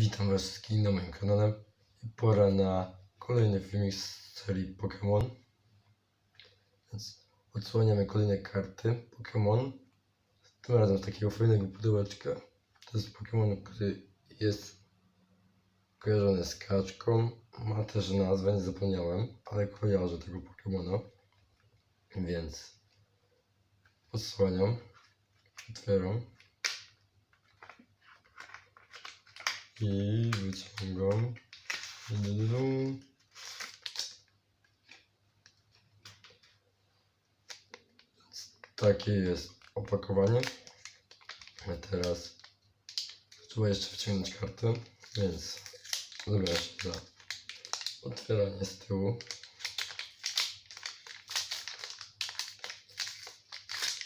Witam Was wszystkich na moim kanale. Pora na kolejny filmik z serii Pokémon. Więc odsłaniamy kolejne karty Pokémon. Tym razem z takiego fajnego pudełeczka. To jest Pokémon, który jest kojarzony z kaczką. Ma też nazwę, nie zapomniałem, ale kojarzę tego Pokémona. Więc odsłaniam, otwieram. I wyciągam. Du. Takie jest opakowanie. A teraz trzeba jeszcze wciągnąć kartę, więc zabieram się za otwieranie z tyłu.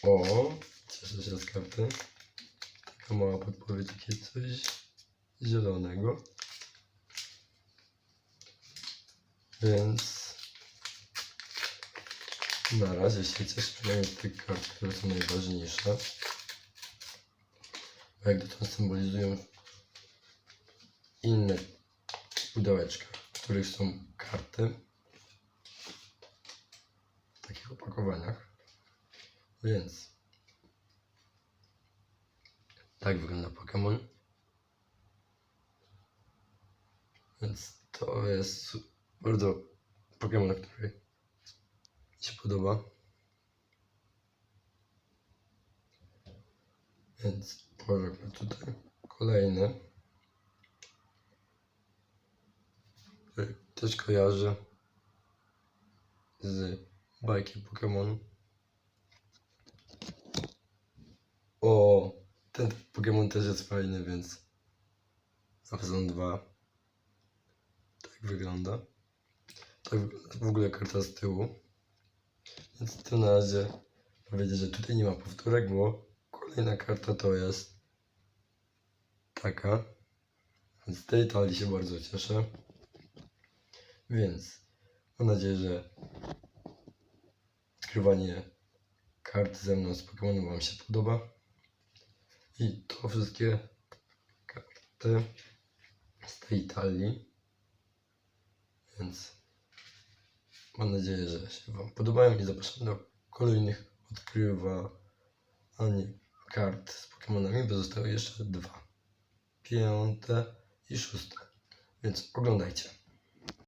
O, cieszę się z karty. Taka mała podpowiedź, takie coś zielonego. Więc na razie się cieszę przynajmniej z tych kart, które są najważniejsze. Jak dotąd symbolizują inne pudełeczka, w których są karty w takich opakowaniach. Więc tak wygląda Pokémon. Więc to jest bardzo Pokémon, który mi się podoba. Więc położę tutaj kolejny. który Też kojarzę z bajki Pokémon. O, ten Pokémon też jest fajny, więc 2 tak wygląda. Tak w ogóle karta z tyłu. Więc tu na razie powiedzieć, że tutaj nie ma powtórek, bo kolejna karta to jest taka. Z tej talii się bardzo cieszę. Więc mam nadzieję, że odkrywanie kart ze mną z Pokémonu Wam się podoba. I to wszystkie karty z tej talii. Więc mam nadzieję, że się Wam podobają i zapraszam do kolejnych odkrywań kart z Pokémonami, bo zostały jeszcze dwa. Piąte i szóste. Więc oglądajcie.